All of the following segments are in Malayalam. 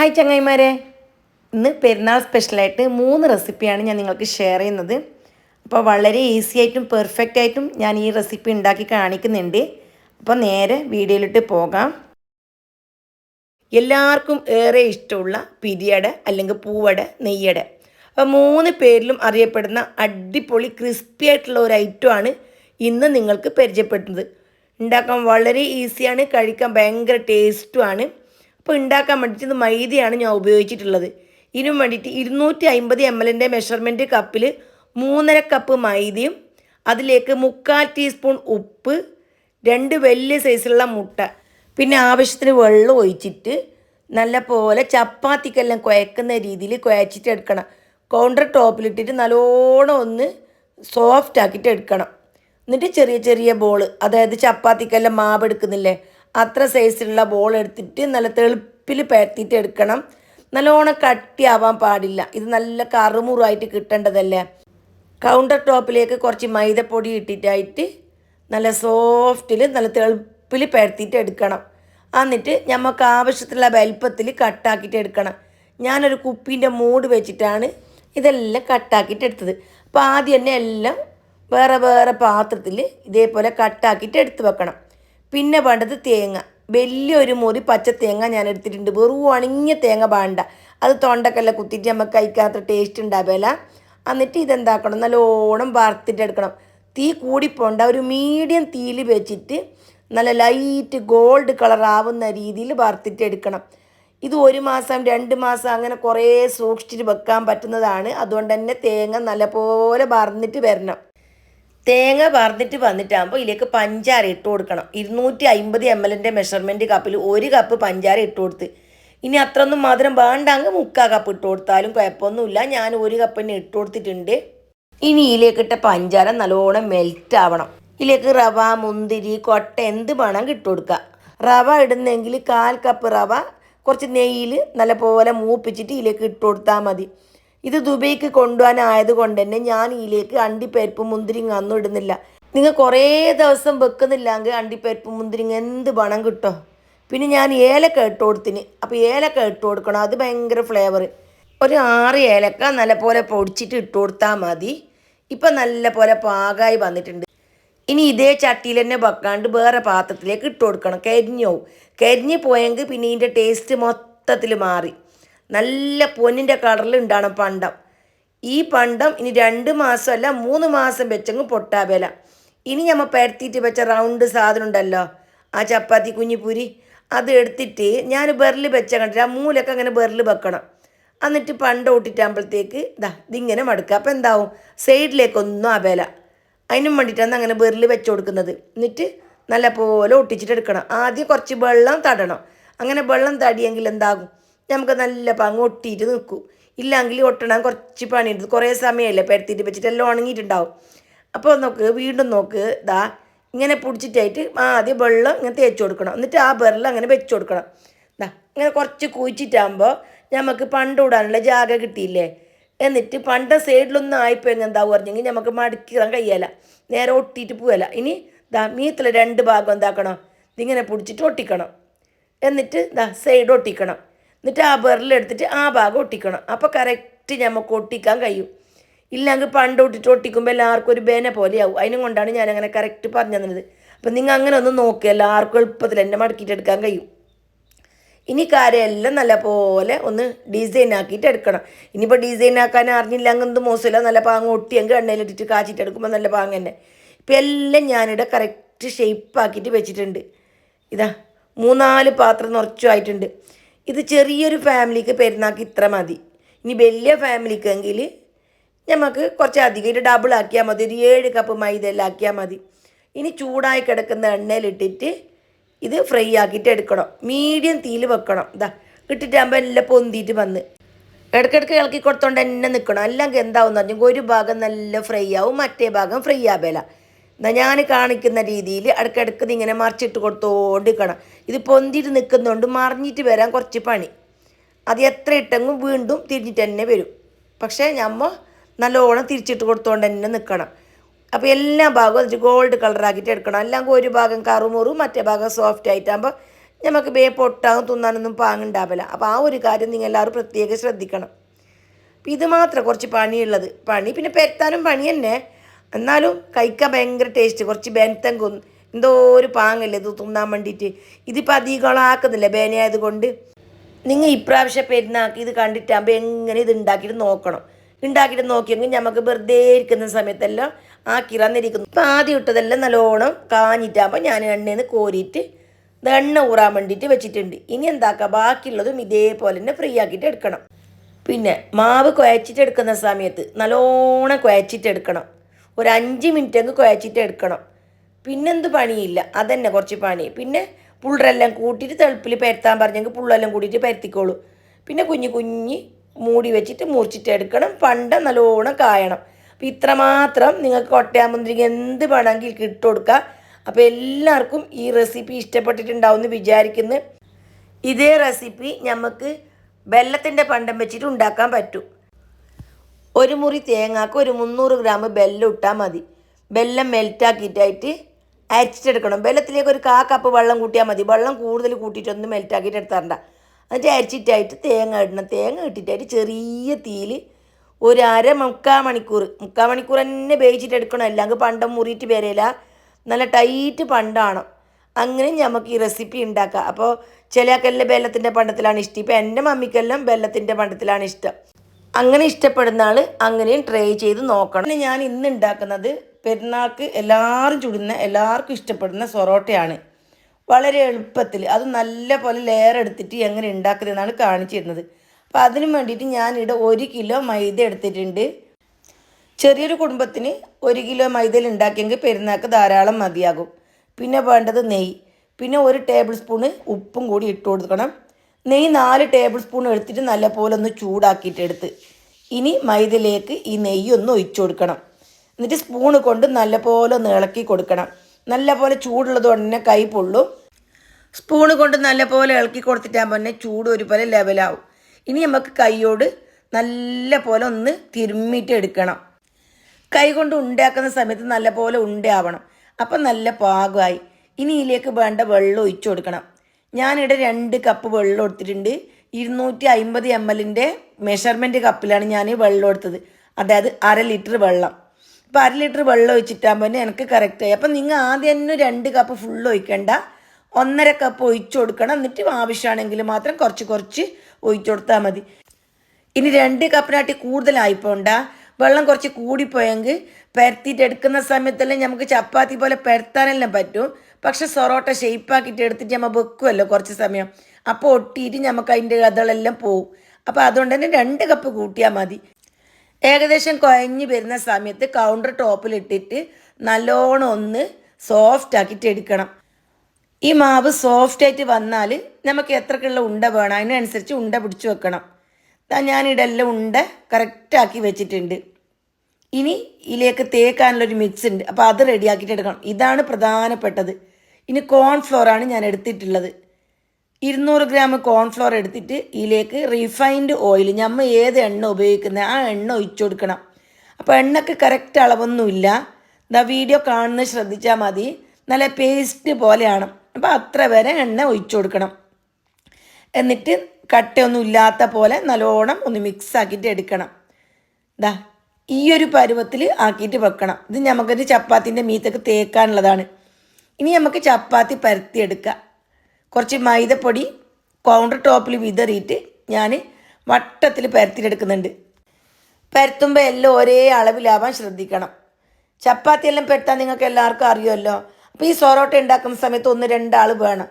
ഹായ് ചങ്ങായിമാരെ. ഇന്ന് പെരുന്നാൾ സ്പെഷ്യലായിട്ട് മൂന്ന് റെസിപ്പിയാണ് ഞാൻ നിങ്ങൾക്ക് ഷെയർ ചെയ്യുന്നത്. അപ്പോൾ വളരെ ഈസി ആയിട്ടും പെർഫെക്റ്റ് ആയിട്ടും ഞാൻ ഈ റെസിപ്പി ഉണ്ടാക്കി കാണിക്കുന്നുണ്ട്. അപ്പോൾ നേരെ വീഡിയോയിലിട്ട് പോകാം. എല്ലാവർക്കും ഏറെ ഇഷ്ടമുള്ള പിരിയട അല്ലെങ്കിൽ പൂവട നെയ്യട. അപ്പോൾ മൂന്ന് പേരിലും അറിയപ്പെടുന്ന അടിപൊളി ക്രിസ്പി ആയിട്ടുള്ള ഒരു ഐറ്റമാണ് ഇന്ന് നിങ്ങൾക്ക് പരിചയപ്പെടുന്നത്. ഉണ്ടാക്കാൻ വളരെ ഈസിയാണ് കഴിക്കാൻ ഭയങ്കര ടേസ്റ്റുമാണ് അപ്പോൾ ഉണ്ടാക്കാൻ വേണ്ടിയിട്ട് മൈദയാണ് ഞാൻ ഉപയോഗിച്ചിട്ടുള്ളത്. ഇതിനു വേണ്ടിയിട്ട് ഇരുന്നൂറ്റി അമ്പത് എം എല്ലിന്റെ മെഷർമെന്റ് കപ്പിൽ മൂന്നര കപ്പ് മൈദയും അതിലേക്ക് മുക്കാൽ ടീസ്പൂൺ ഉപ്പ് രണ്ട് വലിയ സൈസിലുള്ള മുട്ട പിന്നെ ആവശ്യത്തിന് വെള്ളം ഒഴിച്ചിട്ട് നല്ല പോലെ ചപ്പാത്തിക്കെല്ലാം കുഴക്കുന്ന രീതിയിൽ കുഴച്ചിട്ട് എടുക്കണം. കൗണ്ടർ ടോപ്പിലിട്ടിട്ട് നല്ലോണം ഒന്ന് സോഫ്റ്റ് ആക്കിയിട്ട് എടുക്കണം. എന്നിട്ട് ചെറിയ ചെറിയ ബോൾ അതായത് ചപ്പാത്തിക്കെല്ലാം മാവ് എടുക്കുന്നില്ലേ? അത്ര സൈസിലുള്ള ബോൾ എടുത്തിട്ട് നല്ല തെളുപ്പിൽ പരത്തിയിട്ട് എടുക്കണം. നല്ലോണം കട്ടിയാവാൻ പാടില്ല. ഇത് നല്ല കറുമുറായിട്ട് കിട്ടേണ്ടതല്ലേ? കൗണ്ടർ ടോപ്പിലേക്ക് കുറച്ച് മൈദപ്പൊടി ഇട്ടിട്ടായിട്ട് നല്ല സോഫ്റ്റിൽ നല്ല തെളുപ്പിൽ പരത്തിയിട്ട് എടുക്കണം. എന്നിട്ട് നമുക്ക് ആവശ്യത്തിലുള്ള വലിപ്പത്തിൽ കട്ടാക്കിയിട്ട് എടുക്കണം. ഞാനൊരു കുപ്പീന്റെ മൂട് വെച്ചിട്ടാണ് ഇതെല്ലാം കട്ടാക്കിയിട്ട് എടുത്തത്. അപ്പോൾ ആദ്യം തന്നെ എല്ലാം വേറെ വേറെ പാത്രത്തിൽ ഇതേപോലെ കട്ടാക്കിയിട്ട് എടുത്ത് വെക്കണം. പിന്നെ വേണ്ടത് തേങ്ങ. വലിയൊരു മുറി പച്ച തേങ്ങ ഞാൻ എടുത്തിട്ടുണ്ട്. വെറും ഉണങ്ങിയ തേങ്ങ വേണ്ട. അത് തൊണ്ടക്കെല്ലാം കുത്തിയിട്ട് നമുക്ക് കഴിക്കാത്ത ടേസ്റ്റ് ഉണ്ടാവില്ല. എന്നിട്ട് ഇതെന്താക്കണം? നല്ലോണം വറുത്തിട്ട് എടുക്കണം. തീ കൂടിപ്പോണ്ട. ഒരു മീഡിയം തീയിൽ വെച്ചിട്ട് നല്ല ലൈറ്റ് ഗോൾഡ് കളർ ആവുന്ന രീതിയിൽ വറുത്തിട്ട് എടുക്കണം. ഇത് ഒരു മാസം രണ്ട് മാസം അങ്ങനെ കുറേ സൂക്ഷിച്ചിട്ട് വെക്കാൻ പറ്റുന്നതാണ്. അതുകൊണ്ട് തന്നെ തേങ്ങ നല്ലപോലെ വറന്നിട്ട് വരണം. തേങ്ങ വറുത്തിട്ട് വന്നിട്ടാകുമ്പോൾ ഇതിലേക്ക് പഞ്ചാര ഇട്ട് കൊടുക്കണം. ഇരുന്നൂറ്റി അമ്പത് എം എല്ലിന്റെ മെഷർമെന്റ് കപ്പിൽ ഒരു കപ്പ് പഞ്ചാര ഇട്ട് കൊടുത്ത്. ഇനി അത്രയൊന്നും മധുരം വേണ്ടാങ്ക് മുക്കാൽ കപ്പ് ഇട്ട് കൊടുത്താലും കുഴപ്പമൊന്നുമില്ല. ഞാൻ ഒരു കപ്പ് തന്നെ ഇട്ട് കൊടുത്തിട്ടുണ്ട്. ഇനി ഇതിലേക്ക് ഇട്ട പഞ്ചാര നല്ലോണം മെൽറ്റ് ആവണം. ഇതിലേക്ക് റവ മുന്തിരി കൊട്ട എന്ത് വേണമെങ്കിൽ ഇട്ട് കൊടുക്കുക. റവ ഇടുന്നെങ്കിൽ കാൽ കപ്പ് റവ കുറച്ച് നെയ്യിൽ നല്ലപോലെ മൂപ്പിച്ചിട്ട് ഇതിലേക്ക് ഇട്ട് കൊടുത്താൽ മതി. ഇത് ദുബൈക്ക് കൊണ്ടുപോകാനായത് കൊണ്ട് തന്നെ ഞാൻ ഇതിലേക്ക് അണ്ടിപ്പരിപ്പ് മുന്തിരിങ്ങ ഒന്നും ഇടുന്നില്ല. നിങ്ങൾ കുറേ ദിവസം വെക്കുന്നില്ലെങ്കിൽ അണ്ടിപ്പരിപ്പ് മുന്തിരിങ്ങ എന്ത് പണം കിട്ടോ? പിന്നെ ഞാൻ ഏലക്ക ഇട്ട് കൊടുത്തിന്. അപ്പോൾ ഏലക്ക ഇട്ട് കൊടുക്കണം. അത് ഭയങ്കര ഫ്ലേവർ ഒരു ആറ് ഏലക്ക നല്ലപോലെ പൊടിച്ചിട്ട് ഇട്ട് കൊടുത്താൽ മതി. ഇപ്പം നല്ലപോലെ പാകമായി വന്നിട്ടുണ്ട്. ഇനി ഇതേ ചട്ടിയിൽ തന്നെ വെക്കാണ്ട് വേറെ പാത്രത്തിലേക്ക് ഇട്ട് കൊടുക്കണം. കരിഞ്ഞു പോവും. കരിഞ്ഞ് പോയെങ്കിൽ പിന്നെ ഇതിന്റെ ടേസ്റ്റ് മൊത്തത്തിൽ മാറി. നല്ല പൊന്നിന്റെ കളറിൽ ഉണ്ടാകണം പണ്ടം. ഈ പണ്ടം ഇനി രണ്ട് മാസമല്ല മൂന്ന് മാസം വെച്ചങ്ങ് പൊട്ടാ വില. ഇനി നമ്മൾ പരത്തിയിട്ട് വെച്ച റൗണ്ട് സാധനം ഉണ്ടല്ലോ ആ ചപ്പാത്തി കുഞ്ഞിപ്പൂരി അത് എടുത്തിട്ട് ഞാൻ ബെറിൽ വെച്ച കണ്ടിട്ട് ആ മൂലൊക്കെ അങ്ങനെ ബെറിൽ വെക്കണം. എന്നിട്ട് പണ്ട് ഒട്ടിട്ടാകുമ്പോഴത്തേക്ക് ഇതാ ഇതിങ്ങനെ മടുക്കുക. അപ്പോൾ എന്താവും? സൈഡിലേക്കൊന്നും ആ വില. അതിനും വേണ്ടിയിട്ടാണ് അങ്ങനെ ബെറിൽ വെച്ച് കൊടുക്കുന്നത്. എന്നിട്ട് നല്ല പോലെ ഒട്ടിച്ചിട്ട് എടുക്കണം. ആദ്യം കുറച്ച് വെള്ളം തടണം. അങ്ങനെ വെള്ളം തടിയെങ്കിൽ എന്താകും? നമുക്ക് നല്ല പങ്ങ് ഒട്ടിയിട്ട് നിൽക്കും. ഇല്ലെങ്കിൽ ഒട്ടണം കുറച്ച് പണിയുണ്ട് കുറേ സമയമല്ലേ പരത്തിയിട്ട് വെച്ചിട്ട് എല്ലാം ഉണങ്ങിയിട്ടുണ്ടാവും. അപ്പോൾ നോക്ക് വീണ്ടും നോക്ക് ദാ ഇങ്ങനെ പിടിച്ചിട്ടായിട്ട് ആദ്യം വെള്ളം ഇങ്ങനെ തേച്ച് കൊടുക്കണം. എന്നിട്ട് ആ ബെറിൽ അങ്ങനെ വെച്ച് കൊടുക്കണം. ദാ ഇങ്ങനെ കുറച്ച് കുഴിച്ചിട്ടാകുമ്പോൾ നമുക്ക് പണ്ട് ഇടാനുള്ള ജാഗ കിട്ടിയില്ലേ? എന്നിട്ട് പണ്ട സൈഡിലൊന്നും ആയിപ്പോൾ എന്താ പറഞ്ഞെങ്കിൽ നമുക്ക് മടക്കിടാൻ കഴിയല നേരെ ഒട്ടിയിട്ട് പോവല ഇനി ദാ മീത്തിലെ രണ്ട് ഭാഗം എന്താക്കണം? ഇതിങ്ങനെ പിടിച്ചിട്ട് ഒട്ടിക്കണം. എന്നിട്ട് ദാ സൈഡ് ഒട്ടിക്കണം. എന്നിട്ട് ആ ബെറിലെടുത്തിട്ട് ആ ഭാഗം ഒട്ടിക്കണം. അപ്പോൾ കറക്റ്റ് നമുക്ക് ഒട്ടിക്കാൻ കഴിയും. ഇല്ലെങ്കിൽ പണ്ട് ഒട്ടിട്ട് ഒട്ടിക്കുമ്പോൾ എല്ലാവർക്കും ഒരു ബേന പോലെയാവും അതിനും കൊണ്ടാണ് ഞാൻ അങ്ങനെ കറക്റ്റ് പറഞ്ഞു തന്നത്. അപ്പം നിങ്ങൾ അങ്ങനെ ഒന്ന് നോക്കുക എല്ലാവർക്കും എളുപ്പത്തിൽ എന്നെ മടക്കിയിട്ട് എടുക്കാൻ കഴിയും. ഇനി കാര്യമെല്ലാം നല്ല പോലെ ഒന്ന് ഡിസൈൻ ആക്കിയിട്ട് എടുക്കണം. ഇനിയിപ്പോൾ ഡിസൈൻ ആക്കാൻ അറിഞ്ഞില്ല അങ്ങനത്തെ മോശമില്ല. നല്ല പാങ്ങ് ഒട്ടിയെങ്കിൽ എണ്ണയിലിട്ടിട്ട് കാച്ചിട്ട് എടുക്കുമ്പോൾ നല്ല പാങ്ങ് തന്നെ. ഇപ്പം എല്ലാം ഞാനിവിടെ കറക്റ്റ് ഷേപ്പാക്കിയിട്ട് വെച്ചിട്ടുണ്ട്. ഇതാ മൂന്നാൽ പാത്രം നിറച്ചുമായിട്ടുണ്ട് ഇത് ചെറിയൊരു ഫാമിലിക്ക് പെരുന്നാൾക്ക് ഇത്ര മതി. ഇനി വലിയ ഫാമിലിക്കെങ്കിൽ നമുക്ക് കുറച്ച് അധികം ഇത് ഡബിൾ ആക്കിയാൽ മതി. ഒരു ഏഴ് കപ്പ് മൈദ എല്ലാം ആക്കിയാൽ മതി. ഇനി ചൂടായി കിടക്കുന്ന എണ്ണയിലിട്ടിട്ട് ഇത് ഫ്രൈ ആക്കിയിട്ട് എടുക്കണം. മീഡിയം തീയിൽ വെക്കണം. ഇതാ ഇട്ടിട്ടാകുമ്പോൾ എല്ലാം പൊന്തിയിട്ട് വന്ന്. ഇടയ്ക്കിടയ്ക്ക് ഇളക്കി കൊടുത്തോണ്ട് തന്നെ നിൽക്കണം അല്ലെങ്കിൽ എന്താവും എന്ന് പറഞ്ഞാൽ ഒരു ഭാഗം നല്ല ഫ്രൈ ആവും മറ്റേ ഭാഗം ഫ്രൈ ആവേല. ഞാൻ കാണിക്കുന്ന രീതിയിൽ ഇടയ്ക്കിടയ്ക്ക് ഇങ്ങനെ മറിച്ചിട്ട് കൊടുത്തോണ്ടിരിക്കണം. ഇത് പൊന്തിയിട്ട് നിൽക്കുന്നതുകൊണ്ട് മറിഞ്ഞിട്ട് വരാൻ കുറച്ച് പണി. അത് എത്ര ഇട്ടെങ്കിലും വീണ്ടും തിരിഞ്ഞിട്ട് തന്നെ വരും. പക്ഷേ നമ്മ നല്ലോണം തിരിച്ചിട്ട് കൊടുത്തോണ്ട് തന്നെ നിൽക്കണം അപ്പോൾ എല്ലാ ഭാഗവും എന്നിട്ട് ഗോൾഡ് കളറാക്കിയിട്ട് എടുക്കണം. എല്ലാം ഒരു ഭാഗം കറുമുറും മറ്റേ ഭാഗം സോഫ്റ്റ് ആയിട്ടാകുമ്പോൾ നമുക്ക് ബേ പൊട്ടാകും തിന്നാനൊന്നും പാങ്ങുണ്ടാവില്ല. അപ്പോൾ ആ ഒരു കാര്യം നിങ്ങൾ എല്ലാവരും പ്രത്യേകം ശ്രദ്ധിക്കണം. ഇത് മാത്രം കുറച്ച് പണിയുള്ളത്. പണി പിന്നെ പെരത്താനും പണി തന്നെ. എന്നാലും കഴിക്കാൻ ഭയങ്കര ടേസ്റ്റ് കുറച്ച് ബെനത്തം കൊന്ന് എന്തോ ഒരു പാങ്ങല്ലേ ഇത് തിന്നാൻ വേണ്ടിയിട്ട്. ഇതിപ്പോൾ അധികം ആക്കുന്നില്ല ബേനയായത് കൊണ്ട് നിങ്ങൾ ഇപ്രാവശ്യം പെരുന്നാക്കി ഇത് കണ്ടിട്ടാകുമ്പോൾ എങ്ങനെ ഇത് ഉണ്ടാക്കിയിട്ട് നോക്കണം. ഉണ്ടാക്കിയിട്ട് നോക്കിയെങ്കിൽ നമുക്ക് വെറുതെ ഇരിക്കുന്ന സമയത്തെല്ലാം ആക്കിറന്നിരിക്കുന്നു ഇപ്പം ആദ്യം ഇട്ടതെല്ലാം നല്ലോണം കാഞ്ഞിട്ടാകുമ്പോൾ ഞാൻ എണ്ണയിൽ നിന്ന് കോരിയിട്ട് ഇത് എണ്ണ ഊറാൻ വേണ്ടിയിട്ട് വെച്ചിട്ടുണ്ട്. ഇനി എന്താക്കുക ബാക്കിയുള്ളതും ഇതേപോലെ തന്നെ ഫ്രീ ആക്കിയിട്ട് എടുക്കണം. പിന്നെ മാവ് കുഴച്ചിട്ടെടുക്കുന്ന സമയത്ത് നല്ലോണം കുഴച്ചിട്ട് എടുക്കണം ഒരു അഞ്ച് മിനിറ്റ് അങ്ങ് കുഴച്ചിട്ട് എടുക്കണം. പിന്നെന്ത് പണിയില്ല. അതന്നെ കുറച്ച് പണി. പിന്നെ പുള്ളറെല്ലാം കൂട്ടിയിട്ട് തെളുപ്പിൽ പരത്താൻ പറഞ്ഞെങ്കിൽ പുള്ളെല്ലാം കൂട്ടിയിട്ട് പരത്തിക്കോളൂ. പിന്നെ കുഞ്ഞ് കുഞ്ഞി മൂടി വെച്ചിട്ട് മുറിച്ചിട്ട് എടുക്കണം. പണ്ട നല്ലോണം കായണം. അപ്പം ഇത്രമാത്രം നിങ്ങൾക്ക് കൊട്ടയാമുന്തിരിക്ക് എന്ത് വേണമെങ്കിൽ ഇട്ട് കൊടുക്കുക അപ്പോൾ എല്ലാവർക്കും ഈ റെസിപ്പി ഇഷ്ടപ്പെട്ടിട്ടുണ്ടാവും എന്ന് വിചാരിക്കുന്നു. ഇതേ റെസിപ്പി നമുക്ക് വെള്ളത്തിന്റെ പണ്ടം വെച്ചിട്ട് ഉണ്ടാക്കാൻ പറ്റും. ഒരു മുറി തേങ്ങാക്ക് ഒരു മുന്നൂറ് ഗ്രാം ബെല്ലം ഇട്ടാൽ മതി. ബെല്ലം മെൽറ്റാക്കിയിട്ടായിട്ട് അരച്ചിട്ടെടുക്കണം. ബെല്ലത്തിലേക്ക് ഒരു കാ കപ്പ് വെള്ളം കൂട്ടിയാൽ മതി. വെള്ളം കൂടുതൽ കൂട്ടിയിട്ടൊന്നും മെൽറ്റാക്കിയിട്ട് എടുത്തരണ്ട എന്നിട്ട് അരച്ചിട്ടായിട്ട് തേങ്ങ ഇടണം. തേങ്ങ ഇട്ടിട്ടായിട്ട് ചെറിയ തീയിൽ ഒരു അര മുക്കാൽ മണിക്കൂർ മുക്കാൽ മണിക്കൂർ തന്നെ വേവിച്ചിട്ട് എടുക്കണം. അല്ലെങ്കിൽ പണ്ടം മുറിയിട്ട് വരില്ല നല്ല ടൈറ്റ് പണ്ടാണ്. അങ്ങനെ നമുക്ക് ഈ റെസിപ്പി ഉണ്ടാക്കാം. അപ്പോൾ ചിലക്കെല്ലാം ബെല്ലത്തിന്റെ പണ്ടത്തിലാണ് ഇഷ്ടം. ഇപ്പോൾ എന്റെ മമ്മിക്കെല്ലാം ബെല്ലത്തിന്റെ പണ്ടത്തിലാണ് ഇഷ്ടം. അങ്ങനെ ഇഷ്ടപ്പെടുന്ന ആൾ അങ്ങനെയും ട്രൈ ചെയ്ത് നോക്കണം. പിന്നെ ഞാൻ ഇന്ന് ഉണ്ടാക്കുന്നത് പെരുന്നാൾക്ക് എല്ലാവരും ചുടുന്ന എല്ലാവർക്കും ഇഷ്ടപ്പെടുന്ന സൊറോട്ടയാണ്. വളരെ എളുപ്പത്തിൽ അത് നല്ല പോലെ ലെയർ എടുത്തിട്ട് എങ്ങനെ ഉണ്ടാക്കുന്നതെന്നാണ് കാണിച്ചിരുന്നത്. അപ്പോൾ അതിന് വേണ്ടിയിട്ട് ഞാനിവിടെ ഒരു കിലോ മൈദ എടുത്തിട്ടുണ്ട്. ചെറിയൊരു കുടുംബത്തിന് ഒരു കിലോ മൈദയിൽ ഉണ്ടാക്കിയെങ്കിൽ പെരുന്നാൾക്ക് ധാരാളം മതിയാകും. പിന്നെ വേണ്ടത് നെയ്യ്. പിന്നെ ഒരു ടേബിൾ സ്പൂണ് ഉപ്പും കൂടി ഇട്ട് കൊടുക്കണം. നെയ്യ് നാല് ടേബിൾ സ്പൂൺ എടുത്തിട്ട് നല്ലപോലെ ഒന്ന് ചൂടാക്കിയിട്ട് എടുത്ത്. ഇനി മൈദയിലേക്ക് ഈ നെയ്യ് ഒന്ന് ഒഴിച്ചു കൊടുക്കണം. എന്നിട്ട് സ്പൂൺ കൊണ്ട് നല്ലപോലെ ഒന്ന് ഇളക്കി കൊടുക്കണം. നല്ലപോലെ ചൂടുള്ളത് കൊണ്ട് തന്നെ കൈ പൊള്ളും. സ്പൂൺ കൊണ്ട് നല്ലപോലെ ഇളക്കി കൊടുത്തിട്ടാകുമ്പോൾ തന്നെ ചൂട് ഒരുപോലെ ലെവലാവും ഇനി നമുക്ക് കൈയോട് നല്ല പോലെ ഒന്ന് തിരുമ്മിയിട്ട് എടുക്കണം. കൈ കൊണ്ട് ഉണ്ടാക്കുന്ന സമയത്ത് നല്ലപോലെ ഉണ്ടാവണം അപ്പം നല്ല പാകമായി. ഇനി ഇതിലേക്ക് വേണ്ട വെള്ളം ഒഴിച്ചു കൊടുക്കണം. ഞാനിവിടെ രണ്ട് കപ്പ് വെള്ളം എടുത്തിട്ടുണ്ട്. ഇരുന്നൂറ്റി അമ്പത് എം എല്ലിന്റെ മെഷർമെന്റ് കപ്പിലാണ് ഞാൻ വെള്ളം എടുത്തത്. അതായത് അര ലിറ്റർ വെള്ളം. അപ്പോൾ അര ലിറ്റർ വെള്ളം ഒഴിച്ചിട്ടാകുമ്പോൾ തന്നെ എനിക്ക് കറക്റ്റായി അപ്പം നിങ്ങൾ ആദ്യം തന്നെ രണ്ട് കപ്പ് ഫുൾ ഒഴിക്കണ്ട. ഒന്നര കപ്പ് ഒഴിച്ചു കൊടുക്കണം. എന്നിട്ട് ആവശ്യമാണെങ്കിൽ മാത്രം കുറച്ച് കുറച്ച് ഒഴിച്ചു കൊടുത്താൽ മതി. ഇനി രണ്ട് കപ്പിനാട്ടി കൂടുതലായിപ്പോണ്ട? വെള്ളം കുറച്ച് കൂടിപ്പോയെങ്കിൽ പരത്തിയിട്ട് എടുക്കുന്ന സമയത്തെല്ലാം നമുക്ക് ചപ്പാത്തി പോലെ പരത്താനെല്ലാം പറ്റും. പക്ഷെ സൊറോട്ട ഷെയ്പ്പാക്കിയിട്ട് എടുത്തിട്ട് നമ്മൾ വെക്കുമല്ലോ കുറച്ച് സമയം. അപ്പോൾ ഒട്ടിയിട്ട് നമുക്ക് അതിന്റെ കഥകളെല്ലാം പോവും. അപ്പോൾ അതുകൊണ്ട് തന്നെ രണ്ട് കപ്പ് കൂട്ടിയാൽ മതി. ഏകദേശം കുഴഞ്ഞ് വരുന്ന സമയത്ത് കൗണ്ടർ ടോപ്പിലിട്ടിട്ട് നല്ലോണം ഒന്ന് സോഫ്റ്റ് ആക്കിയിട്ട് എടുക്കണം. ഈ മാവ് സോഫ്റ്റ് ആയിട്ട് വന്നാൽ നമുക്ക് എത്രക്കുള്ള ഉണ്ട വേണം? അതിനനുസരിച്ച് ഉണ്ട പിടിച്ചു വെക്കണം. ഞാനിടെല്ലാം ഉണ്ട കറക്റ്റാക്കി വെച്ചിട്ടുണ്ട്. ഇനി ഇതിലേക്ക് തേക്കാനുള്ളൊരു മിക്സ് ഉണ്ട്. അപ്പോൾ അത് റെഡിയാക്കിയിട്ട് എടുക്കണം. ഇതാണ് പ്രധാനപ്പെട്ടത്. ഇനി കോൺഫ്ലോറാണ് ഞാൻ എടുത്തിട്ടുള്ളത്. ഇരുന്നൂറ് ഗ്രാം കോൺഫ്ലോർ എടുത്തിട്ട് ഇതിലേക്ക് റിഫൈൻഡ് ഓയിൽ നമ്മൾ ഏത് എണ്ണ ഉപയോഗിക്കുന്നത് ആ എണ്ണ ഒഴിച്ചു കൊടുക്കണം. അപ്പോൾ എണ്ണക്ക് കറക്റ്റ് അളവൊന്നുമില്ല. ഇതാ വീഡിയോ കാണുന്നത് ശ്രദ്ധിച്ചാൽ മതി. നല്ല പേസ്റ്റ് പോലെയാണ്. അപ്പോൾ അത്ര വരെ എണ്ണ ഒഴിച്ചു കൊടുക്കണം. എന്നിട്ട് കട്ടയൊന്നും ഇല്ലാത്ത പോലെ നല്ലോണം ഒന്ന് മിക്സ് ആക്കിയിട്ട് എടുക്കണം. ഇതാ ഈ ഒരു പരുവത്തിൽ ആക്കിയിട്ട് വെക്കണം. ഇത് നമുക്കൊരു ചപ്പാത്തിന്റെ മീത്തൊക്കെ തേക്കാനുള്ളതാണ്. ഇനി നമുക്ക് ചപ്പാത്തി പരത്തിയെടുക്കുക കുറച്ച് മൈദപ്പൊടി കൗണ്ടർ ടോപ്പിൽ വിതറിയിട്ട് ഞാൻ വട്ടത്തിൽ പരത്തിയെടുക്കുന്നുണ്ട്. പരത്തുമ്പോൾ എല്ലാം ഒരേ അളവിലാവാൻ ശ്രദ്ധിക്കണം. ചപ്പാത്തി എല്ലാം പെട്ടാൽ നിങ്ങൾക്ക് എല്ലാവർക്കും അറിയുമല്ലോ. അപ്പോൾ ഈ സൊറോട്ട ഉണ്ടാക്കുന്ന സമയത്ത് ഒന്ന് രണ്ടാൾ വേണം.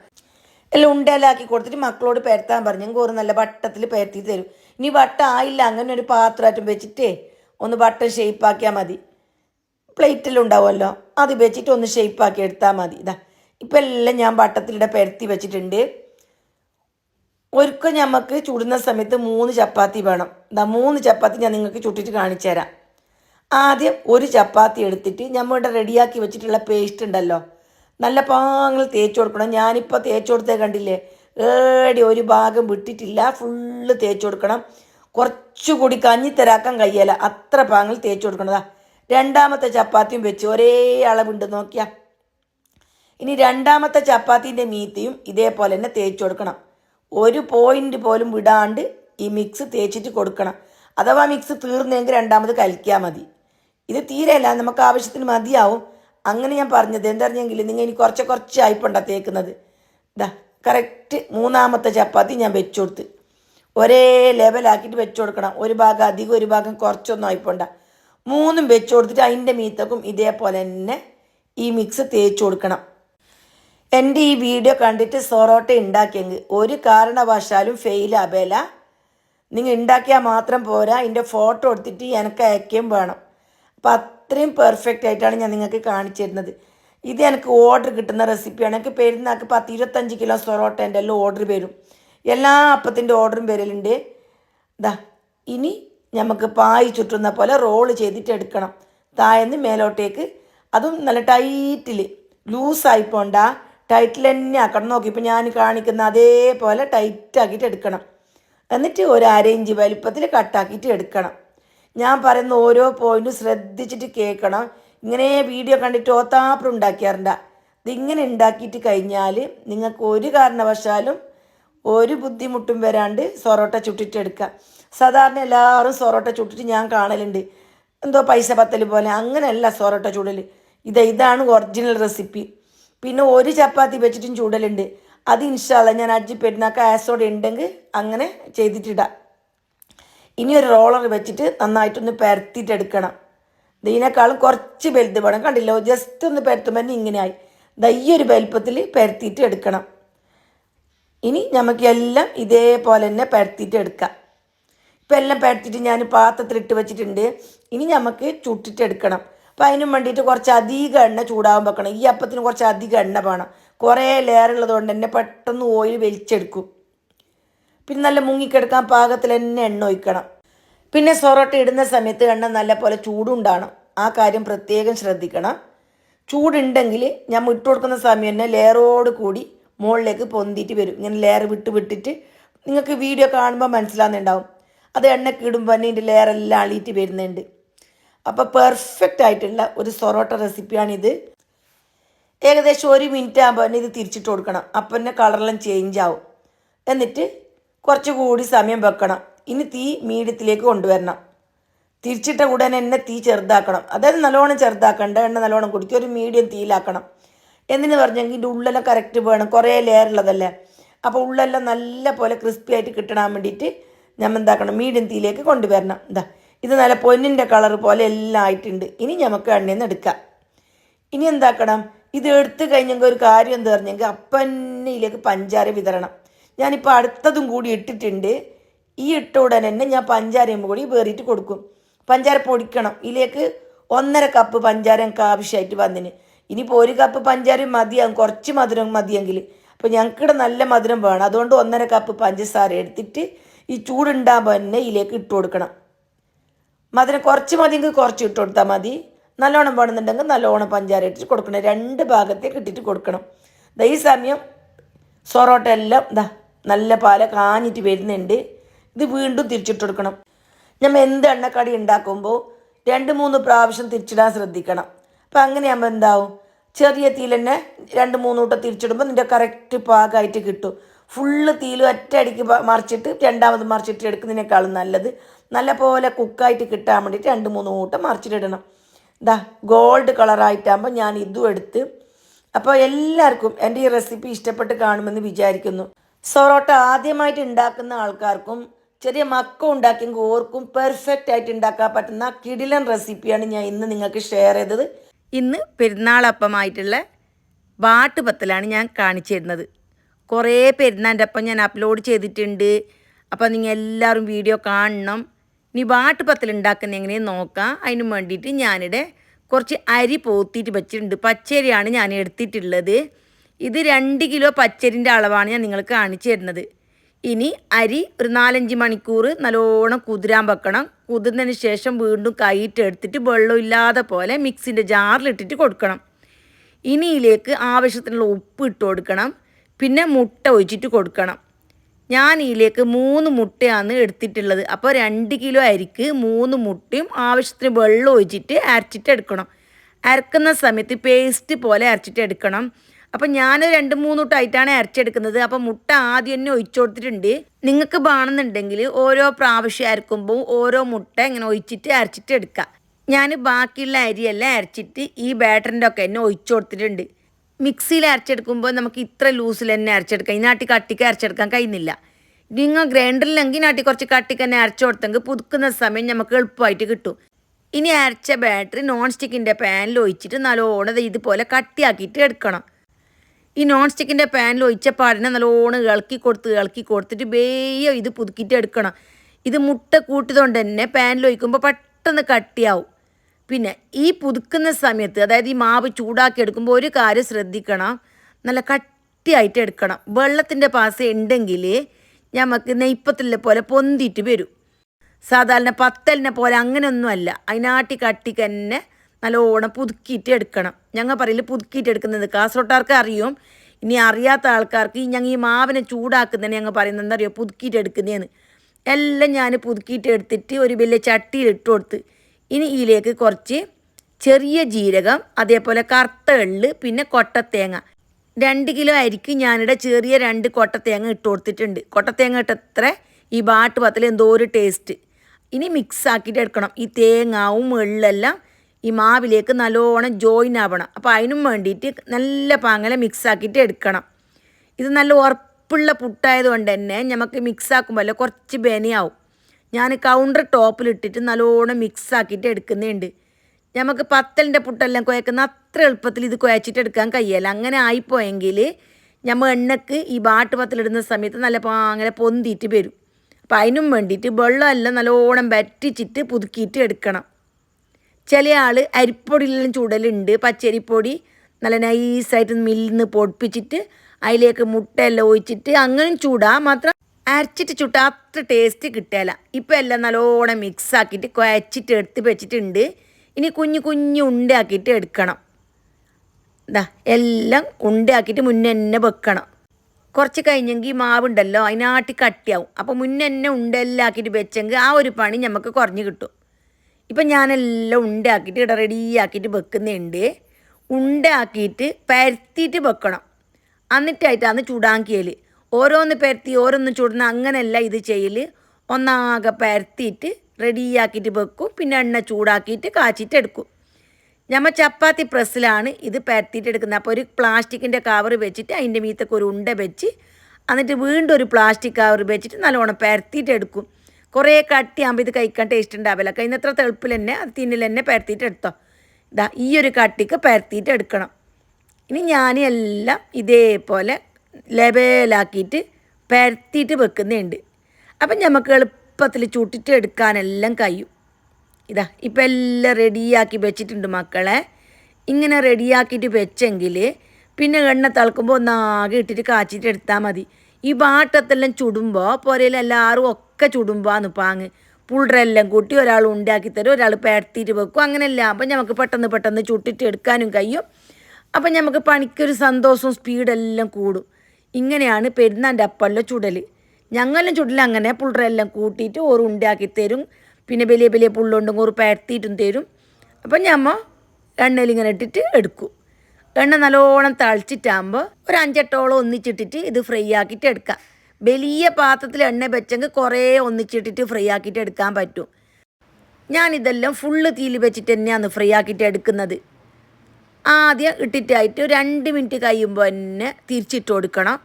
എല്ലാം ഉണ്ടലാക്കി കൊടുത്തിട്ട് മക്കളോട് പരത്താൻ പറഞ്ഞു. ഞങ്ങൾക്ക് ഒരു നല്ല വട്ടത്തിൽ പരത്തി തരും. ഇനി വട്ടം ആയില്ല അങ്ങനെ ഒരു പാത്രമായിട്ടും വെച്ചിട്ടേ ഒന്ന് ബട്ടൺ ഷേപ്പാക്കിയാൽ മതി. പ്ലേറ്റിൽ ഉണ്ടാവുമല്ലോ. അത് വെച്ചിട്ട് ഒന്ന് ഷേപ്പാക്കി എടുത്താൽ മതി. ഇതാ. ഇപ്പം എല്ലാം ഞാൻ വട്ടത്തിലിടെ പരത്തി വെച്ചിട്ടുണ്ട്. ഒരുക്കം നമുക്ക് ചുടുന്ന സമയത്ത് മൂന്ന് ചപ്പാത്തി വേണം. ഇതാ മൂന്ന് ചപ്പാത്തി ഞാൻ നിങ്ങൾക്ക് ചുട്ടിട്ട് കാണിച്ചു തരാം. ആദ്യം ഒരു ചപ്പാത്തി എടുത്തിട്ട് നമ്മളുടെ റെഡിയാക്കി വെച്ചിട്ടുള്ള പേസ്റ്റ് ഉണ്ടല്ലോ. നല്ല പാങ്ങൾ തേച്ച് കൊടുക്കണം. ഞാനിപ്പോൾ തേച്ച് കൊടുത്തേ കണ്ടില്ലേ? ഏടി ഒരു ഭാഗം വിട്ടിട്ടില്ല. ഫുള്ള് തേച്ച് കൊടുക്കണം. കുറച്ചുകൂടി കഞ്ഞിത്തരാക്കാൻ കഴിയല അത്ര പാങ്ങിൽ തേച്ച് കൊടുക്കണതാ. രണ്ടാമത്തെ ചപ്പാത്തിയും വെച്ച് ഒരേ അളവുണ്ട് നോക്കിയാ. ഇനി രണ്ടാമത്തെ ചപ്പാത്തിന്റെ മീത്തിയും ഇതേപോലെ തന്നെ തേച്ച് കൊടുക്കണം. ഒരു പോയിന്റ് പോലും വിടാണ്ട് ഈ മിക്സ് തേച്ചിട്ട് കൊടുക്കണം. അഥവാ മിക്സ് തീർന്നെങ്കിൽ രണ്ടാമത് കലിക്കാൽ മതി. ഇത് തീരെയല്ല നമുക്ക് ആവശ്യത്തിന് മതിയാവും. അങ്ങനെ ഞാൻ പറഞ്ഞത് എന്തറിഞ്ഞെങ്കിൽ നിങ്ങൾ ഇനി കുറച്ച് കുറച്ച് ആയിപ്പോണ്ടാ തേക്കുന്നത്. ഇതാ കറക്റ്റ് മൂന്നാമത്തെ ചപ്പാത്തി ഞാൻ വെച്ചു കൊടുത്ത്. ഒരേ ലെവലാക്കിയിട്ട് വെച്ചു കൊടുക്കണം. ഒരു ഭാഗം അധികം ഒരു ഭാഗം കുറച്ചൊന്നും ആയിപ്പോണ്ട. മൂന്നും വെച്ചു കൊടുത്തിട്ട് അതിന്റെ മീത്തക്കും ഇതേപോലെ തന്നെ ഈ മിക്സ് തേച്ച് കൊടുക്കണം. എന്റെ ഈ വീഡിയോ കണ്ടിട്ട് സൊറോട്ട ഉണ്ടാക്കിയെങ്കിൽ ഒരു കാരണവശാലും ഫെയിൽ ആവേല. നിങ്ങൾ ഉണ്ടാക്കിയാൽ മാത്രം പോരാ. അതിന്റെ ഫോട്ടോ എടുത്തിട്ട് എനിക്ക് അയക്കുകയും വേണം. അപ്പം അത്രയും പെർഫെക്റ്റ് ആയിട്ടാണ് ഞാൻ നിങ്ങൾക്ക് കാണിച്ചു തരുന്നത്. ഇത് എനിക്ക് ഓർഡർ കിട്ടുന്ന റെസിപ്പിയാണ് എനിക്ക് പെരുന്നാൾക്ക് പത്ത് ഇരുപത്തഞ്ച് കിലോ സൊറോട്ട എന്റെ എല്ലാം ഓർഡർ വരും. എല്ലാ അപ്പത്തിന്റെ ഓർഡറും വരലുണ്ട്. ദാ ഇനി നമുക്ക് പായ് ചുറ്റുന്ന പോലെ റോൾ ചെയ്തിട്ട് എടുക്കണം. താഴെന്ന് മേലോട്ടേക്ക്. അതും നല്ല ടൈറ്റിൽ ലൂസായി പോണ്ട ടൈറ്റിൽ തന്നെ ആക്കണം നോക്കി. ഇപ്പം ഞാൻ കാണിക്കുന്ന അതേപോലെ ടൈറ്റാക്കിയിട്ട് എടുക്കണം. എന്നിട്ട് ഒരു അര ഇഞ്ച് വലിപ്പത്തിൽ കട്ടാക്കിയിട്ട് എടുക്കണം. ഞാൻ പറയുന്ന ഓരോ പോയിന്റും ശ്രദ്ധിച്ചിട്ട് കേൾക്കണം. ഇങ്ങനെ വീഡിയോ കണ്ടിട്ട് ഓത്താപ്പുറം ഉണ്ടാക്കിയാറുണ്ട ഇതിങ്ങനെ ഉണ്ടാക്കിയിട്ട് കഴിഞ്ഞാൽ നിങ്ങൾക്ക് ഒരു കാരണവശാലും ഒരു ബുദ്ധിമുട്ടും വരാണ്ട് സൊറോട്ട ചുട്ടിട്ടെടുക്കുക സാധാരണ എല്ലാവരും സൊറോട്ട ചുട്ടിട്ട് ഞാൻ കാണലുണ്ട്. എന്തോ പൈസ പത്തൽ പോലെ. അങ്ങനെയല്ല സൊറോട്ട ചൂടൽ ഇത് ഇതാണ് ഒറിജിനൽ റെസിപ്പി. പിന്നെ ഒരു ചപ്പാത്തി വെച്ചിട്ടും ചൂടലുണ്ട്. അത് ഇൻഷാല്ല ഞാൻ അജി പെരുന്നാക്ക് ആസോടെ ഉണ്ടെങ്കിൽ അങ്ങനെ ചെയ്തിട്ടിടാം. ഇനി ഒരു റോളർ വെച്ചിട്ട് നന്നായിട്ടൊന്ന് പരത്തിയിട്ട് എടുക്കണം ഇതിനേക്കാളും കുറച്ച് വലുത് വേണം. കണ്ടില്ലോ? ജസ്റ്റ് ഒന്ന് പരത്തുമ്പോൾ ഇങ്ങനെയായി. ദയ്യൊരു വലുപ്പത്തിൽ പരത്തിയിട്ട് എടുക്കണം ഇനി നമുക്ക് എല്ലാം ഇതേപോലെ തന്നെ പരത്തിയിട്ട് എടുക്കാം. ഇപ്പം എല്ലാം പരത്തിയിട്ട് ഞാൻ പാത്രത്തിലിട്ട് വെച്ചിട്ടുണ്ട്. ഇനി നമുക്ക് ചുട്ടിട്ട് എടുക്കണം. അപ്പം അതിനും വേണ്ടിയിട്ട് കുറച്ച് അധികം എണ്ണ ചൂടാവാൻ വെക്കണം. ഈ അപ്പത്തിന് കുറച്ച് അധികം എണ്ണ വേണം. കുറേ ലെയർ ഉള്ളതുകൊണ്ട് തന്നെ പെട്ടെന്ന് ഓയിൽ വലിച്ചെടുക്കും. പിന്നെ നല്ല മുങ്ങിക്കെടുക്കാൻ പാകത്തിൽ തന്നെ എണ്ണ ഒഴിക്കണം. പിന്നെ സൊറോട്ട ഇടുന്ന സമയത്ത് എണ്ണ നല്ല പോലെ ചൂടുണ്ടാകണം ആ കാര്യം പ്രത്യേകം ശ്രദ്ധിക്കണം. ചൂടുണ്ടെങ്കിൽ ഞാൻ ഇട്ട് കൊടുക്കുന്ന സമയം തന്നെ ലെയറോട് കൂടി മുകളിലേക്ക് പൊന്തിയിട്ട് വരും. ഇങ്ങനെ ലെയർ വിട്ട് വിട്ടിട്ട് നിങ്ങൾക്ക് വീഡിയോ കാണുമ്പോൾ മനസ്സിലാകുന്നുണ്ടാവും അത് എണ്ണയ്ക്ക് ഇടുമ്പോൾ തന്നെ ഇതിന്റെ ലെയർ എല്ലാം അളിയിട്ട് വരുന്നുണ്ട്. അപ്പോൾ പെർഫെക്റ്റ് ആയിട്ടുള്ള ഒരു സൊറോട്ട റെസിപ്പിയാണിത് ഏകദേശം ഒരു മിനിറ്റ് ആകുമ്പോൾ തന്നെ ഇത് തിരിച്ചിട്ട് കൊടുക്കണം. അപ്പം തന്നെ കളറെല്ലാം ചേഞ്ച് ആവും. എന്നിട്ട് കുറച്ചുകൂടി സമയം വെക്കണം. ഇനി തീ മീഡിയത്തിലേക്ക് കൊണ്ടുവരണം. തിരിച്ചിട്ട ഉടനെ തന്നെ തീ ചെറുതാക്കണം. അതായത് നല്ലോണം ചെറുതാക്കണ്ട. എണ്ണ നല്ലോണം കുടിക്കുക ഒരു മീഡിയം തീയിലാക്കണം. എന്തിനു പറഞ്ഞെങ്കിൽ ഇതിന്റെ ഉള്ളെല്ലാം കറക്റ്റ് വേണം? കുറേ ലെയർ ഉള്ളതല്ലേ? അപ്പോൾ ഉള്ളെല്ലാം നല്ല പോലെ ക്രിസ്പി ആയിട്ട് കിട്ടണം വേണ്ടിയിട്ട് നമ്മൾ എന്താക്കണം? മീഡിയം തീയിലേക്ക് കൊണ്ടുവരണം. എന്താ ഇത് നല്ല പൊന്നിന്റെ കളർ പോലെ എല്ലാം ആയിട്ടുണ്ട്. ഇനി നമുക്ക് എണ്ണയിൽ എടുക്കാം. ഇനി എന്താക്കണം? ഇത് എടുത്തു കഴിഞ്ഞെങ്കിൽ ഒരു കാര്യം എന്താ പറഞ്ഞെങ്കിൽ അപ്പന്നയിലേക്ക് പഞ്ചാര വിതരണം. ഞാനിപ്പോൾ അടുത്തതും കൂടി ഇട്ടിട്ടുണ്ട്. ഈ ഇട്ട ഉടനെ തന്നെ ഞാൻ പഞ്ചാരയും കൂടി വേറിയിട്ട് കൊടുക്കും. പഞ്ചാര പൊടിക്കണം. ഇതിലേക്ക് ഒന്നര കപ്പ് പഞ്ചാര എനിക്ക് ആവശ്യമായിട്ട് വന്നിന്. ഇനിയിപ്പോൾ ഒരു കപ്പ് പഞ്ചാരി മതിയാകും കുറച്ച് മധുരം മതിയെങ്കിൽ അപ്പോൾ ഞങ്ങൾക്കിവിടെ നല്ല മധുരം വേണം. അതുകൊണ്ട് ഒന്നര കപ്പ് പഞ്ചസാര എടുത്തിട്ട് ഈ ചൂടുണ്ടാകുമ്പോൾ തന്നെ ഇതിലേക്ക് ഇട്ട് കൊടുക്കണം. മധുരം കുറച്ച് മതിയെങ്കിൽ കുറച്ച് ഇട്ട് കൊടുത്താൽ മതി. നല്ലോണം വേണമെന്നുണ്ടെങ്കിൽ നല്ലോണം പഞ്ചാര ഇട്ടിട്ട് കൊടുക്കണം. രണ്ട് ഭാഗത്തേക്ക് ഇട്ടിട്ട് കൊടുക്കണം. ദാ ഈ സമയം സൊറോട്ട എല്ലാം ദാ നല്ല പാല കാഞ്ഞിട്ട് വരുന്നുണ്ട്. ഇത് വീണ്ടും തിരിച്ചിട്ട് കൊടുക്കണം. നമ്മൾ എന്ത് എണ്ണക്കടി ഉണ്ടാക്കുമ്പോൾ രണ്ട് മൂന്ന് പ്രാവശ്യം തിരിച്ചിടാൻ ശ്രദ്ധിക്കണം. അപ്പം അങ്ങനെയാകുമ്പോൾ എന്താവും? ചെറിയ തീയിൽ തന്നെ രണ്ട് മൂന്ന് കൂട്ടം തിരിച്ചിടുമ്പോൾ നിന്റെ കറക്റ്റ് പാകമായിട്ട് കിട്ടും. ഫുള്ള് ഒറ്റ അടിക്ക് മറിച്ചിട്ട് രണ്ടാമത് മറിച്ചിട്ട് എടുക്കുന്നതിനേക്കാളും നല്ലത്. നല്ല പോലെ കുക്കായിട്ട് കിട്ടാൻ വേണ്ടിയിട്ട് രണ്ട് മൂന്ന് കൂട്ടം മറിച്ചിട്ടിടണം. ഇതാ ഗോൾഡ് കളറായിട്ടാകുമ്പോൾ ഞാൻ ഇതും എടുത്ത് അപ്പോൾ എല്ലാവർക്കും എന്റെ ഈ റെസിപ്പി ഇഷ്ടപ്പെട്ട് കാണുമെന്ന് വിചാരിക്കുന്നു. സൊറോട്ട ആദ്യമായിട്ട് ഉണ്ടാക്കുന്ന ആൾക്കാർക്കും ചെറിയ മക്ക ഉണ്ടാക്കിയെങ്കിൽ ഓർക്കും പെർഫെക്റ്റ് ആയിട്ട് ഉണ്ടാക്കാൻ പറ്റുന്ന കിടിലൻ റെസിപ്പിയാണ് ഞാൻ ഇന്ന് നിങ്ങൾക്ക് ഷെയർ ചെയ്തത്. ഇന്ന് പെരുന്നാളപ്പമായിട്ടുള്ള വാട്ടുപത്തലാണ് ഞാൻ കാണിച്ചു തരുന്നത് കുറേ പെരുന്നാന്റെ അപ്പം ഞാൻ അപ്ലോഡ് ചെയ്തിട്ടുണ്ട്. അപ്പോൾ നിങ്ങൾ എല്ലാവരും വീഡിയോ കാണണം. ഇനി വാട്ടുപത്തൽ ഉണ്ടാക്കുന്ന എങ്ങനെയെന്ന് നോക്കാം. അതിന് വേണ്ടിയിട്ട് ഞാനിവിടെ കുറച്ച് അരി പോത്തിയിട്ട് വെച്ചിട്ടുണ്ട്. പച്ചരിയാണ് ഞാൻ എടുത്തിട്ടുള്ളത്. ഇത് രണ്ട് കിലോ പച്ചരിന്റെ അളവാണ് ഞാൻ നിങ്ങൾക്ക് കാണിച്ചു തരുന്നത്. ഇനി അരി ഒരു നാലഞ്ച് മണിക്കൂർ നല്ലോണം കുതിരാൻ വെക്കണം. കുതിർന്നതിന് ശേഷം വീണ്ടും കൈയിട്ട് എടുത്തിട്ട് വെള്ളമില്ലാതെ പോലെ മിക്സിന്റെ ജാറിലിട്ടിട്ട് കൊടുക്കണം. ഇനിയിലേക്ക് ആവശ്യത്തിനുള്ള ഉപ്പ് ഇട്ട് കൊടുക്കണം. പിന്നെ മുട്ട ഒഴിച്ചിട്ട് കൊടുക്കണം. ഞാൻ ഇതിലേക്ക് മൂന്ന് മുട്ടയാണ് എടുത്തിട്ടുള്ളത്. അപ്പോൾ രണ്ട് കിലോ അരിക്ക് മൂന്ന് മുട്ടയും ആവശ്യത്തിന് വെള്ളം ഒഴിച്ചിട്ട് അരച്ചിട്ട് എടുക്കണം അരക്കുന്ന സമയത്ത് പേസ്റ്റ് പോലെ അരച്ചിട്ട് എടുക്കണം അപ്പം ഞാൻ രണ്ട് മൂന്ന് തൊട്ടായിട്ടാണ് അരച്ചെടുക്കുന്നത്. അപ്പം മുട്ട ആദ്യം തന്നെ ഒഴിച്ചു കൊടുത്തിട്ടുണ്ട്. നിങ്ങൾക്ക് വേണമെന്നുണ്ടെങ്കിൽ ഓരോ പ്രാവശ്യം അരക്കുമ്പോൾ ഓരോ മുട്ട ഇങ്ങനെ ഒഴിച്ചിട്ട് അരച്ചിട്ട് എടുക്കുക ഞാൻ ബാക്കിയുള്ള അരിയെല്ലാം അരച്ചിട്ട് ഈ ബാറ്ററിന്റെ ഒക്കെ തന്നെ ഒഴിച്ചു കൊടുത്തിട്ടുണ്ട്. മിക്സിയിൽ അരച്ചെടുക്കുമ്പോൾ നമുക്ക് ഇത്ര ലൂസിൽ തന്നെ അരച്ചെടുക്കാം. ഇതിനാട്ടി കട്ടിക്ക് അരച്ചെടുക്കാൻ കഴിയുന്നില്ല. നിങ്ങൾ ഗ്രൈൻഡറിലെങ്കിൽ നാട്ടിൽ കുറച്ച് കട്ടിക്ക് തന്നെ അരച്ചു കൊടുത്തെങ്കിൽ പുതുക്കുന്ന സമയം നമുക്ക് എളുപ്പമായിട്ട് കിട്ടും. ഇനി അരച്ച ബാറ്ററി നോൺ സ്റ്റിക്കിന്റെ പാനിൽ ഒഴിച്ചിട്ട് നല്ലോണം ഇതുപോലെ കട്ടിയാക്കിയിട്ട് എടുക്കണം. ഈ നോൺ സ്റ്റിക്കിന്റെ പാനിൽ ഒഴിച്ച പാടിനെ നല്ലോണം ഇളക്കി കൊടുത്ത് ഇളക്കി കൊടുത്തിട്ട് വേയോ ഇത് പുതുക്കിയിട്ട് എടുക്കണം. ഇത് മുട്ട കൂട്ടിയതുകൊണ്ട് തന്നെ പാനിൽ ഒഴിക്കുമ്പോൾ പെട്ടെന്ന് കട്ടിയാവും. പിന്നെ ഈ പുതുക്കുന്ന സമയത്ത് അതായത് ഈ മാവ് ചൂടാക്കി എടുക്കുമ്പോൾ ഒരു കാര്യം ശ്രദ്ധിക്കണം. നല്ല കട്ടിയായിട്ട് എടുക്കണം. വെള്ളത്തിന്റെ പാസ് ഉണ്ടെങ്കിൽ നമുക്ക് നെയ്പ്പത്തിലെ പോലെ പൊന്തിയിട്ട് വരും. സാധാരണ പത്തലിനെ പോലെ അങ്ങനെയൊന്നുമല്ല അതിനാട്ടി കട്ടിക്ക് തന്നെ നല്ലോണം പുതുക്കിയിട്ട് എടുക്കണം. ഞങ്ങൾ പറയില്ല പുതുക്കിയിട്ട് എടുക്കുന്നത് കാസറോട്ടാർക്ക് അറിയും. ഇനി അറിയാത്ത ആൾക്കാർക്ക് ഞങ്ങൾ ഈ മാവിനെ ചൂടാക്കുന്നതിന് ഞങ്ങൾ പറയുന്നത് എന്താ അറിയോ പുതുക്കിയിട്ട് എടുക്കുന്നതെന്ന് എല്ലാം ഞാൻ പുതുക്കിയിട്ട് എടുത്തിട്ട് ഒരു വലിയ ചട്ടിയിൽ ഇട്ട് കൊടുത്ത്. ഇനി ഇതിലേക്ക് കുറച്ച് ചെറിയ ജീരകം അതേപോലെ കറുത്ത എള്ള് പിന്നെ കൊട്ടത്തേങ്ങ. രണ്ട് കിലോ അരിക്ക് ഞാനിവിടെ ചെറിയ രണ്ട് കൊട്ടത്തേങ്ങ ഇട്ട് കൊടുത്തിട്ടുണ്ട്. കൊട്ടത്തേങ്ങ ഇട്ടത്ര ഈ ബാട്ട് പത്തിൽ എന്തോ ഒരു ടേസ്റ്റ് ഇനി മിക്സ് ആക്കിയിട്ട് എടുക്കണം. ഈ തേങ്ങാവും എള്ളെല്ലാം ഈ മാവിലേക്ക് നല്ലോണം ജോയിൻ ആവണം. അപ്പോൾ അതിനും വേണ്ടിയിട്ട് നല്ല പാങ്ങല മിക്സ് ആക്കിയിട്ട് എടുക്കണം. ഇത് നല്ല ഉറപ്പുള്ള പുട്ടായത് കൊണ്ട് തന്നെ നമുക്ക് മിക്സ് ആക്കുമ്പോൾ കുറച്ച് ബനിയാവും. ഞാൻ കൗണ്ടർ ടോപ്പിലിട്ടിട്ട് നല്ലോണം മിക്സ് ആക്കിയിട്ട് എടുക്കുന്നുണ്ട്. നമുക്ക് പത്തലിന്റെ പുട്ടെല്ലാം കുഴക്കുന്ന അത്ര എളുപ്പത്തിൽ ഇത് കുഴച്ചിട്ട് എടുക്കാൻ കഴിയല്ല. അങ്ങനെ ആയിപ്പോയെങ്കിൽ നമ്മൾ എണ്ണക്ക് ഈ ബാട്ട് പത്തലിടുന്ന സമയത്ത് നല്ല പാങ്ങനെ പൊന്തിയിട്ട് വരും. അപ്പം അതിനും വേണ്ടിയിട്ട് വെള്ളമെല്ലാം നല്ലോണം വറ്റിച്ചിട്ട് പുതുക്കിയിട്ട് എടുക്കണം. ചില ആൾ അരിപ്പൊടിയിലെല്ലാം ചുടലുണ്ട് പച്ചരിപ്പൊടി നല്ല നൈസായിട്ട് മില്ലിന്ന് പൊടിപ്പിച്ചിട്ട് അതിലേക്ക് മുട്ടയെല്ലാം ഒഴിച്ചിട്ട് അങ്ങനെ ചൂടാ. മാത്രം അരച്ചിട്ട് ചുട്ടാ അത്ര ടേസ്റ്റ് കിട്ടില്ല ഇപ്പം എല്ലാം നല്ലോണം മിക്സ് ആക്കിയിട്ട് കുഴച്ചിട്ട് എടുത്ത് വെച്ചിട്ടുണ്ട്. ഇനി കുഞ്ഞു കുഞ്ഞു ഉണ്ടയാക്കിയിട്ട് എടുക്കണം. ഇതാ എല്ലാം ഉണ്ടയാക്കിയിട്ട് മുന്നേ തന്നെ വെക്കണം. കുറച്ച് കഴിഞ്ഞെങ്കിൽ മാവുണ്ടല്ലോ അതിനാട്ടി കട്ടിയാവും. അപ്പോൾ മുന്നേ തന്നെ ഉണ്ടെല്ലാം ആക്കിയിട്ട് വെച്ചെങ്കിൽ ആ ഒരു പണി നമുക്ക് കുറഞ്ഞ് കിട്ടും. ഇപ്പം ഞാനെല്ലാം ഉണ്ടാക്കിയിട്ട് ഇവിടെ റെഡിയാക്കിയിട്ട് വെക്കുന്നുണ്ട്. ഉണ്ടാക്കിയിട്ട് പരത്തിയിട്ട് വെക്കണം. എന്നിട്ടായിട്ടാണ് ചൂടാക്കിയൽ ഓരോന്ന് പരത്തി ഓരോന്ന് ചൂടുന്ന അങ്ങനെയല്ല ഇത് ചെയ്യൽ ഒന്നാകെ പരത്തിയിട്ട് റെഡിയാക്കിയിട്ട് വെക്കും. പിന്നെ എണ്ണ ചൂടാക്കിയിട്ട് കാച്ചിട്ട് എടുക്കും. ഞമ്മ ചപ്പാത്തി പ്രസ്സിലാണ് ഇത് പരത്തിയിട്ട് എടുക്കുന്നത്. അപ്പോൾ ഒരു പ്ലാസ്റ്റിക്കിന്റെ കവർ വെച്ചിട്ട് അതിന്റെ മീത്തൊക്കെ ഒരു ഉണ്ട വെച്ച് എന്നിട്ട് വീണ്ടും ഒരു പ്ലാസ്റ്റിക് കവർ വെച്ചിട്ട് നല്ലോണം പരത്തിയിട്ട് എടുക്കും. കുറേ കട്ടിയാകുമ്പോൾ ഇത് കഴിക്കാൻ ടേസ്റ്റ് ഉണ്ടാവില്ല കഴിഞ്ഞത്ര തെളുപ്പിൽ തന്നെ അത് തിന്നിൽ തന്നെ പരത്തിയിട്ട് എടുത്തോ. ഇതാ ഈ ഒരു കട്ടിക്ക് പരത്തിയിട്ട് എടുക്കണം. ഇനി ഞാൻ എല്ലാം ഇതേപോലെ ലെബേലാക്കിയിട്ട് പരത്തിയിട്ട് വെക്കുന്നുണ്ട്. അപ്പം നമുക്ക് എളുപ്പത്തിൽ ചുട്ടിട്ട് എടുക്കാനെല്ലാം കഴിയും. ഇതാ ഇപ്പം എല്ലാം റെഡിയാക്കി വെച്ചിട്ടുണ്ട് മക്കളെ. ഇങ്ങനെ റെഡിയാക്കിയിട്ട് വെച്ചെങ്കിൽ പിന്നെ എണ്ണ തിളക്കുമ്പോൾ ഒന്നാകെ ഇട്ടിട്ട് കാച്ചിട്ട് എടുത്താൽ മതി. ഈ ബാട്ടത്തെല്ലാം ചുടുമ്പോൾ പുരയിലെല്ലാവരും ഒക്കെ ചുടുമ്പോന്ന് പാങ്ങ്. പുള്ളരെല്ലാം കൂട്ടി ഒരാൾ ഉണ്ടാക്കി തരും ഒരാൾ പരത്തിയിട്ട് വെക്കും അങ്ങനെയല്ല അപ്പം നമുക്ക് പെട്ടെന്ന് പെട്ടെന്ന് ചുട്ടിട്ട് എടുക്കാനും കഴിയും. അപ്പം നമുക്ക് പണിക്കൊരു സന്തോഷവും സ്പീഡെല്ലാം കൂടും. ഇങ്ങനെയാണ് പെരുന്നാന്റെ അപ്പല്ല ചുടൽ ഞങ്ങളും ചുടൽ അങ്ങനെ പുള്ളരെല്ലാം കൂട്ടിയിട്ട് ഓറ് ഉണ്ടാക്കി തരും. പിന്നെ വലിയ വലിയ പുള്ളുണ്ടും ഒരു പരത്തിയിട്ടും തരും. അപ്പം ഞമ്മ എണ്ണയിൽ ഇങ്ങനെ ഇട്ടിട്ട് എടുക്കും. എണ്ണ നല്ലോണം തളിച്ചിട്ടാകുമ്പോൾ ഒരു അഞ്ചെട്ടോളം ഒന്നിച്ചിട്ടിട്ട് ഇത് ഫ്രൈ ആക്കിയിട്ട് എടുക്കാം. വലിയ പാത്രത്തിൽ എണ്ണ വെച്ചെങ്കിൽ കുറേ ഒന്നിച്ചിട്ടിട്ട് ഫ്രൈ ആക്കിയിട്ട് എടുക്കാൻ പറ്റും. ഞാനിതെല്ലാം ഫുള്ള് തീയിൽ വെച്ചിട്ട് തന്നെയാണ് ഫ്രൈ ആക്കിയിട്ട് എടുക്കുന്നത്. ആദ്യം ഇട്ടിട്ടായിട്ട് രണ്ട് മിനിറ്റ് കഴിയുമ്പോൾ തന്നെ തിരിച്ചിട്ട് കൊടുക്കണം.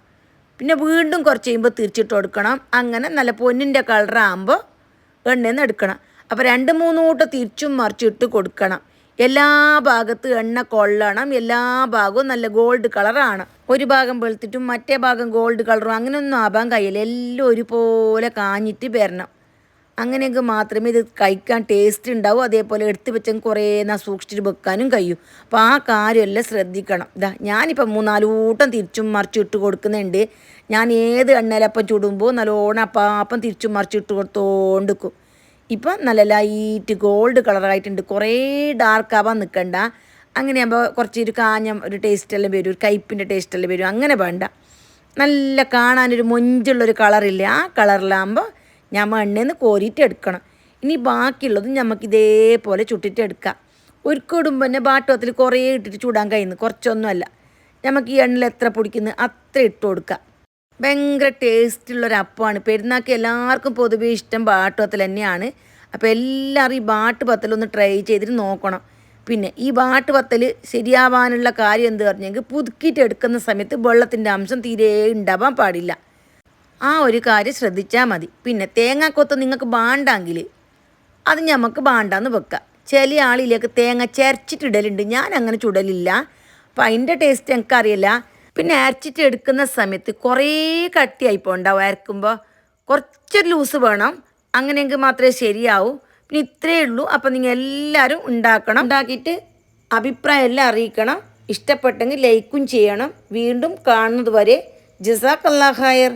പിന്നെ വീണ്ടും കുറച്ച് കഴിയുമ്പോൾ തിരിച്ചിട്ട് കൊടുക്കണം. അങ്ങനെ നല്ല പൊന്നിന്റെ കളറാകുമ്പോൾ എണ്ണയിൽ നിന്ന് എടുക്കണം. അപ്പോൾ രണ്ട് മൂന്ന് കൂട്ടം തിരിച്ചും മറിച്ചിട്ട് കൊടുക്കണം. എല്ലാ ഭാഗത്തും എണ്ണ കൊള്ളണം. എല്ലാ ഭാഗവും നല്ല ഗോൾഡ് കളറാണ് ഒരു ഭാഗം വെളുത്തിട്ടും മറ്റേ ഭാഗം ഗോൾഡ് കളറും അങ്ങനെയൊന്നും ആവാൻ കഴിയില്ല. എല്ലാം ഒരുപോലെ കാഞ്ഞിട്ട് വരണം. അങ്ങനെയൊക്കെ മാത്രമേ ഇത് കഴിക്കാൻ ടേസ്റ്റ് ഉണ്ടാവൂ. അതേപോലെ എടുത്തു വെച്ചാൽ കുറേ നാ സൂക്ഷിച്ചിട്ട് വെക്കാനും കഴിയും. അപ്പോൾ ആ കാര്യമെല്ലാം ശ്രദ്ധിക്കണം. ഇതാ ഞാനിപ്പോൾ മൂന്നാൽ കൂട്ടം തിരിച്ചും മറിച്ചും ഇട്ട് കൊടുക്കുന്നുണ്ട്. ഞാൻ ഏത് എണ്ണയിലപ്പം ചുടുമ്പോൾ നല്ലോണം അപ്പം തിരിച്ചും മറിച്ചിട്ട് കൊടുത്തോണ്ടിരിക്കും ഇപ്പം നല്ല ലൈറ്റ് ഗോൾഡ് കളറായിട്ടുണ്ട് കുറേ ഡാർക്ക് ആവാൻ നിൽക്കണ്ട അങ്ങനെയാകുമ്പോൾ കുറച്ച് ഒരു കാഞ്ഞ ഒരു ടേസ്റ്റ് എല്ലാം വരും. ഒരു കയ്പിന്റെ ടേസ്റ്റ് എല്ലാം വരും. അങ്ങനെ വേണ്ട. നല്ല കാണാനൊരു മൊഞ്ചുള്ളൊരു കളറില്ല ആ കളറിലാകുമ്പോൾ ഞാൻ എണ്ണയിൽ നിന്ന് കോരിയിട്ട് എടുക്കണം. ഇനി ബാക്കിയുള്ളതും നമുക്ക് ഇതേപോലെ ചുട്ടിട്ട് എടുക്കാം. ഒരുക്കിടുമ്പോൾ തന്നെ ബാട്ടത്തിൽ കുറേ ഇട്ടിട്ട് ചൂടാൻ കഴിയുന്നു. കുറച്ചൊന്നുമല്ല. നമുക്ക് ഈ എണ്ണയിൽ എത്ര പൊടിക്കുന്നു അത്ര ഇട്ട് കൊടുക്കുക ഭയങ്കര ടേസ്റ്റുള്ളൊരു അപ്പമാണ്. പെരുന്നാൾക്ക് എല്ലാവർക്കും പൊതുവേ ഇഷ്ടം ബാട്ടുപത്തൽ തന്നെയാണ്. അപ്പോൾ എല്ലാവരും ഈ ബാട്ടുപത്തൽ ഒന്ന് ട്രൈ ചെയ്തിട്ട് നോക്കണം. പിന്നെ ഈ ബാട്ടുപത്തൽ ശരിയാവാനുള്ള കാര്യം എന്ത് പറഞ്ഞെങ്കിൽ പുതുക്കിയിട്ട് എടുക്കുന്ന സമയത്ത് വെള്ളത്തിന്റെ അംശം തീരെ ഉണ്ടാവാൻ പാടില്ല. ആ ഒരു കാര്യം ശ്രദ്ധിച്ചാൽ മതി. പിന്നെ തേങ്ങാക്കൊത്ത് നിങ്ങൾക്ക് ബാണ്ടെങ്കിൽ അത് നമുക്ക് ബാണ്ടാന്ന് വെക്കാം. ചില ആളിലേക്ക് തേങ്ങ ചരച്ചിട്ടിടലുണ്ട് ഞാൻ അങ്ങനെ ചുടലില്ല. അപ്പം അതിന്റെ ടേസ്റ്റ് എനിക്കറിയില്ല. പിന്നെ അരച്ചിട്ട് എടുക്കുന്ന സമയത്ത് കുറേ കട്ടിയായിപ്പോൾ ഉണ്ടാവും അരക്കുമ്പോൾ കുറച്ചൊരു ലൂസ് വേണം. അങ്ങനെയെങ്കിൽ മാത്രമേ ശരിയാവൂ. പിന്നെ ഇത്രയേ ഉള്ളൂ. അപ്പം നിങ്ങൾ എല്ലാവരും ഉണ്ടാക്കണം. ഉണ്ടാക്കിയിട്ട് അഭിപ്രായം എല്ലാം അറിയിക്കണം. ഇഷ്ടപ്പെട്ടെങ്കിൽ ലൈക്കും ചെയ്യണം. വീണ്ടും കാണുന്നത് വരെ ജസാഖല്ലാ ഖയർ